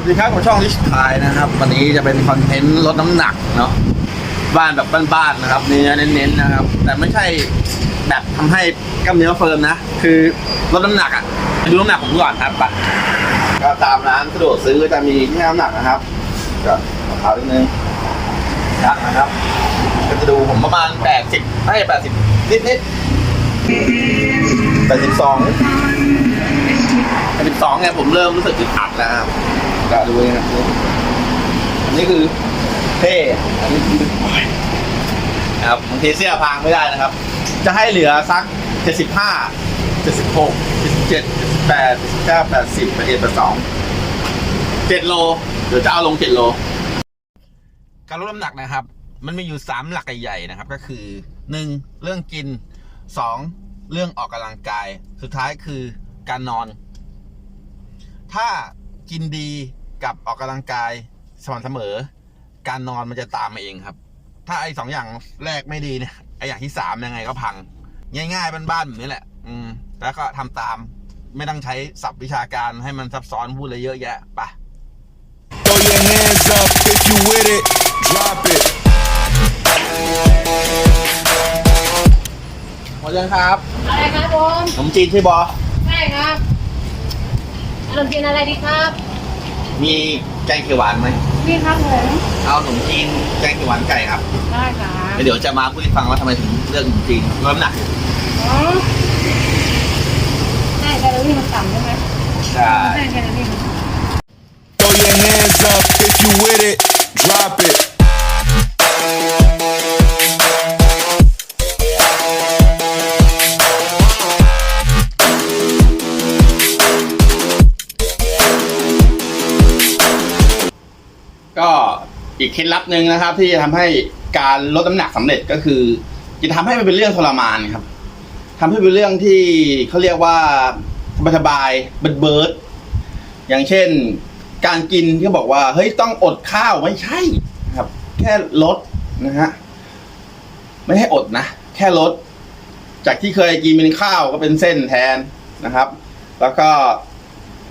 สวัสดีครับผมช่องลิชทายนะครับ วันนี้จะเป็นคอนเทนต์ลดน้ำหนักเนาะบ้านแบบบ้านๆนะครับเนื้อเน้นๆนะครับ แต่ไม่ใช่แบบทำให้กล้ามเนื้อเฟิร์มนะ คือลดน้ำหนักอะดูน้ำหนักผมก่อนครับไปก็ตามร้านสะดวกซื้อก็จะมีที่น้ำหนักนะครับก็ราคานิดนึงยักนะครับก็จะดูผมประมาณแปดสิบให้แปดสิบนิดนิดแปดสิบสองแปดสิบสองเนี่ยผมเริ่มรู้สึกอึดอัดแล้วครับ ก็ดูนะครับอันนี้คือเท่อันนี้คือนะครับบางทีเสื้อพังไม่ได้นะครับ จะให้เหลือสักเจ็ดสิบห้าเจ็ดสิบหกเจ็ดสิบเจ็ดเจ็ดสิบแปดเจ็ดสิบเก้าแปดสิบแปดเอ็ดแปดสองเจ็ดโลเดี๋ยวจะเอาลงเจ็ดโล การลดน้ำหนักนะครับ มันมีอยู่สามหลักใหญ่ๆนะครับ ก็คือหนึ่งเรื่องกินสองเรื่องออกกำลังกาย สุดท้ายคือการนอน ถ้ากินดี กับออกกำลังกายสม่ำเสมอ การนอนมันจะตามมาเองครับ ถ้าไอ้สองอย่างแรกไม่ดีเนี่ยไอ้อย่างที่สามยังไงก็พัง ง่ายๆบ้านๆแบบนี้แหละ อืม แล้วก็ทำตามไม่ต้องใช้ศัพท์วิชาการให้มันซับซ้อนพูดอะไรเยอะแยะไป Throw your hands up if you with it. Drop it. หมดยังครับอะไรครับผมขนมจีนใช่บอใช่ครับขนมจีนอะไรดีครับ มีแกงเขียวหวานไหมนี่ครับผมเอาขนมจีนแกงเขียวหวานไก่ครับได้ครับแล้วเดี๋ยวจะมาพูดให้ฟังว่าทำไมถึงเลือกขนมจีนลดน้ำหนักอ๋อใช่แคลอรี่มันต่ำใช่ไหมใช่ใช่แคลอรี่มันต่ำ Throw your hands up if you with it. Drop it. อีกเคล็ดลับหนึ่งนะครับ ที่จะทำให้การลดน้ำหนักสำเร็จก็คือ จะทำให้มันเป็นเรื่องทรมานครับทำให้เป็นเรื่องที่เขาเรียกว่าสบายๆเบิดเบิร์ดอย่างเช่น การกินที่บอกว่า เฮ้ยต้องอดข้าวไม่ใช่ครับ แค่ลดนะฮะไม่ให้อดนะแค่ลด จากที่เคยกินเป็นข้าวก็เป็นเส้นแทนนะครับ แล้วก็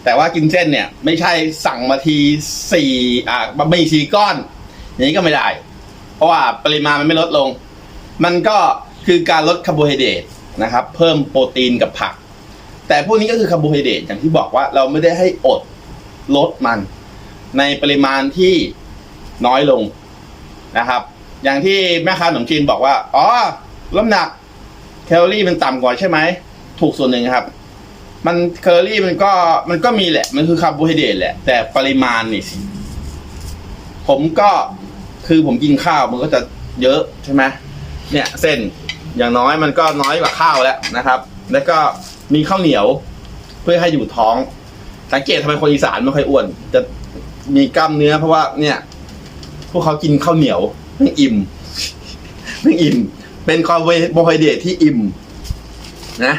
แต่ว่ากินเส้นเนี่ย ไม่ใช่สั่งมาทีสี่อ่าบะหมี่สี่ก้อน อย่างนี้ก็ไม่ได้ เพราะว่าปริมาณมันไม่ลดลง มันก็คือการลดคาร์โบไฮเดรตนะครับ เพิ่มโปรตีนกับผัก แต่พวกนี้ก็คือคาร์โบไฮเดรตอย่างที่บอกว่าเราไม่ได้ให้อดลดมัน ในปริมาณที่น้อยลงนะครับ อย่างที่แม่ค้าขนมจีนบอกว่า อ๋อลดน้ำหนักแคลอรี่มันต่ำกว่าใช่ไหม ถูกส่วนหนึ่งครับ มันแคลอรี่มันก็มันก็มีแหละ มันคือคาร์โบไฮเดรตแหละ แต่ปริมาณนี่สิผมก็ คือผมกินข้าวมันก็จะเยอะใช่ไหมเนี่ยเส้นอย่างน้อยมันก็น้อยกว่าข้าวแล้วนะครับ แล้วก็มีข้าวเหนียวเพื่อให้อยู่ท้อง สังเกตทำไมคนอีสานไม่ค่อยอ้วน จะมีกล้ามเนื้อเพราะว่าเนี่ย พวกเขากินข้าวเหนียวไม่อิ่มไม่อิ่ม เป็นคาร์โบไฮเดรตที่อิ่ม นะ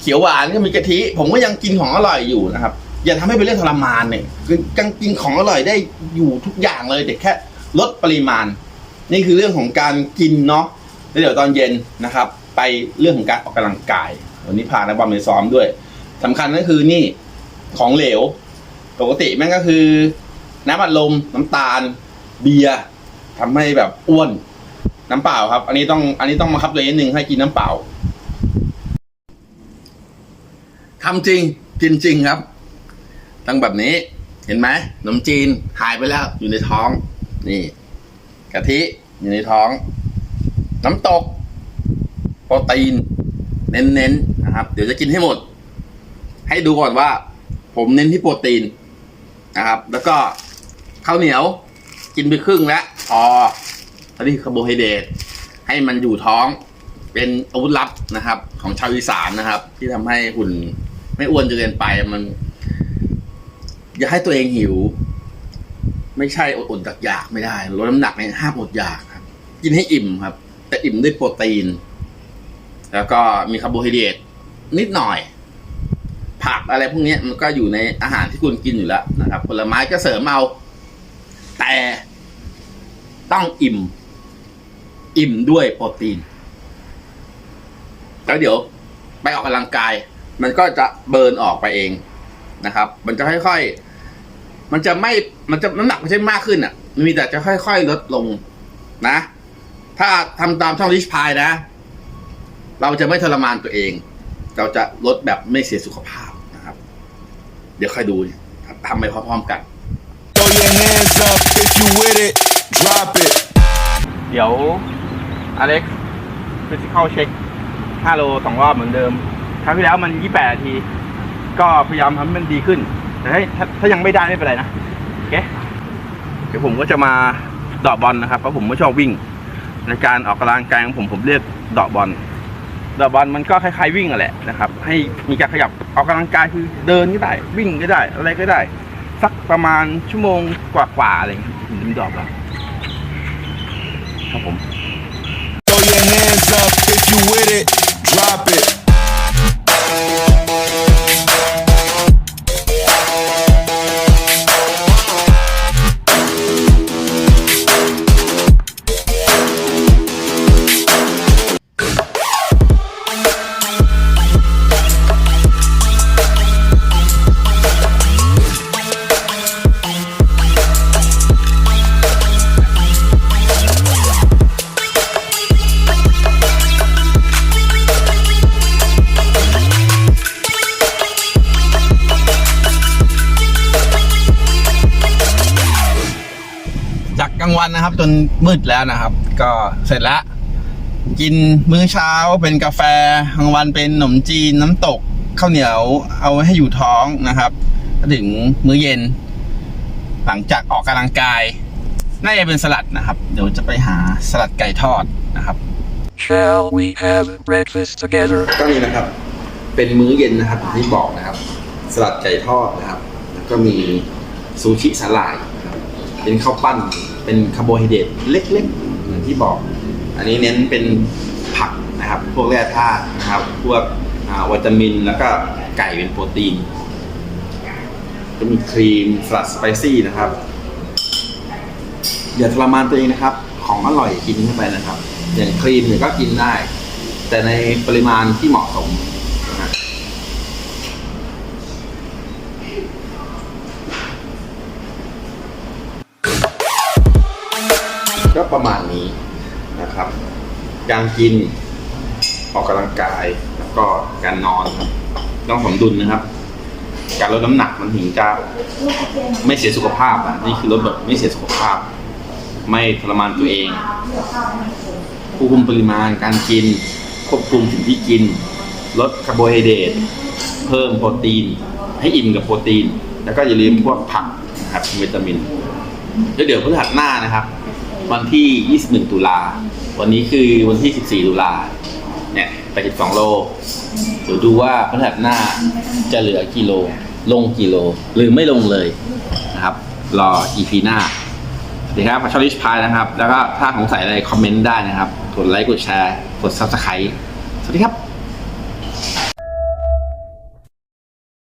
เขียวหวานก็มีกะทิ ผมก็ยังกินของอร่อยอยู่นะครับ อย่าทำให้เป็นเรื่องทรมานเนี่ยคือยังกินของอร่อยได้อยู่ทุกอย่างเลยแต่แค่ ลดปริมาณ นี่คือเรื่องของการกินเนาะแล้วเดี๋ยวตอนเย็นนะครับ ไปเรื่องของการออกกำลังกายวันนี้พานักบอลไปซ้อมด้วยสำคัญก็คือนี่ของเหลว ปกติแม่งก็คือ น้ำอัดลมน้ำตาล เบียร์ทำให้แบบอ้วน น้ำเปล่าครับ อันนี้ต้องอันนี้ต้องมาคับเลยนิดนึงให้กินน้ำเปล่าทำจริงกินจริงครับตั้งแบบนี้เห็นไหมขนมจีนหายไปแล้วอยู่ในท้อง นี่กะทิอยู่ในท้อง น้ำตก โปรตีน เน้นๆนะครับ เดี๋ยวจะกินให้หมด ให้ดูก่อนว่า ผมเน้นที่โปรตีนนะครับ แล้วก็ข้าวเหนียว กินไปครึ่งแล้วพออันนี้คาร์โบไฮเดรตให้มันอยู่ท้องเป็นอาวุธลับนะครับ ของชาวอีสานนะครับ ที่ทำให้หุ่นไม่อ้วนจนเกินไปมัน อย่าให้ตัวเองหิว ไม่ใช่อดอดอยากไม่ได้ลดน้ำหนักเนี่ยห้ามอดอยากครับ กินให้อิ่มครับ แต่อิ่มด้วยโปรตีน แล้วก็มีคาร์โบไฮเดรตนิดหน่อย ผักอะไรพวกนี้มันก็อยู่ในอาหารที่คุณกินอยู่แล้วนะครับผลไม้ก็เสริมเอา แต่ต้องอิ่ม อิ่มด้วยโปรตีน แล้วเดี๋ยวไปออกกำลังกาย มันก็จะเบิร์นออกไปเองนะครับ มันจะค่อยๆ มันจะไม่มันจะน้ำหนักมันจะไม่มากขึ้นอะมันมีแต่จะค่อยๆลดลงนะ ถ้าทำตามช่องลิชพายนะ เราจะไม่ทรมานตัวเอง เราจะลดแบบไม่เสียสุขภาพนะครับ เดี๋ยวค่อยดูทำไปพร้อมๆกัน Throw your hands up if you with it. Drop it. เดี๋ยวอเล็กฟิสิก a l เช็ค5โลสองรอบเหมือนเดิม ครั้งที่แล้วมัน 28นาที ก็พยายามทำให้มันดีขึ้น แต่ถ้าถ้าถ้ายังไม่ได้ไม่เป็นไรนะโอเคเดี๋ยวผมก็จะมาเดอกบอลนะครับเพราะผมไม่ชอบวิ่ง ในการออกกำลังกายของผมผมเรียกเดอกบอลเดอกบอลมันก็คล้ายๆวิ่งอะแหละนะครับ ให้มีการขยับออกกำลังกายคือเดินก็ได้ วิ่งก็ได้ อะไรก็ได้ สักประมาณชั่วโมงกว่าๆอะไรอย่างเงี้ยถึงจะมีเดอกบอลครับผม Throw your hands up if you with it. นนะครับ จนมืดแล้วนะครับ ก็เสร็จแล้ว กินมื้อเช้าเป็นกาแฟกลางวันเป็นขนมจีนน้ำตกข้าวเหนียวเอาไว้ให้อยู่ท้องนะครับก็ถึงมื้อเย็น หลังจากออกกำลังกายน่าจะเป็นสลัดนะครับ เดี๋ยวจะไปหาสลัดไก่ทอดนะครับ Shall we have breakfast together? ก็นี่นะครับ เป็นมื้อเย็นนะครับอย่างที่บอกนะครับ สลัดไก่ทอดนะครับ แล้วก็มีซูชิสาหร่ายนะครับเป็นข้าวปั้น เป็นคาร์โบไฮเดรตเล็กๆอย่างที่บอก อันนี้เน้นเป็นผักนะครับ พวกแร่ธาตุนะครับ พวกวิตามิน แล้วก็ไก่เป็นโปรตีน ก็มีครีมสลัดสไปซี่นะครับ อย่าทรมานตัวเองนะครับ ของอร่อยกินเข้าไปนะครับ อย่างครีมเนี่ยก็กินได้ แต่ในปริมาณที่เหมาะสม ประมาณนี้นะครับ การกิน ออกกำลังกายแล้วก็การนอนต้องสมดุลนะครับ การลดน้ำหนักมันถึงจะไม่เสียสุขภาพอะนี่คือลดแบบไม่เสียสุขภาพ ไม่ทรมานตัวเองควบคุมปริมาณการกิน ควบคุมสิ่งที่กิน ลดคาร์โบไฮเดรตเพิ่มโปรตีน ให้อิ่มกับโปรตีน แล้วก็อย่าลืมพวกผักนะครับวิตามินแล้วเดี๋ยวพฤหัสหน้านะครับ วันที่ 21 ตุลา วันนี้คือวันที่ 14 ตุลา เนี่ยไป12 โล เดี๋ยวดูว่าพฤหัสหน้าจะเหลือกี่โล ลงกี่โล หรือไม่ลงเลยนะครับ รอ EP หน้าสวัสดีครับชอลิชพายนะครับ แล้วก็ถ้าสงสัยอะไรคอมเมนต์ได้นะครับ กดไลค์ กดแชร์ กด Subscribe สวัสดีครับ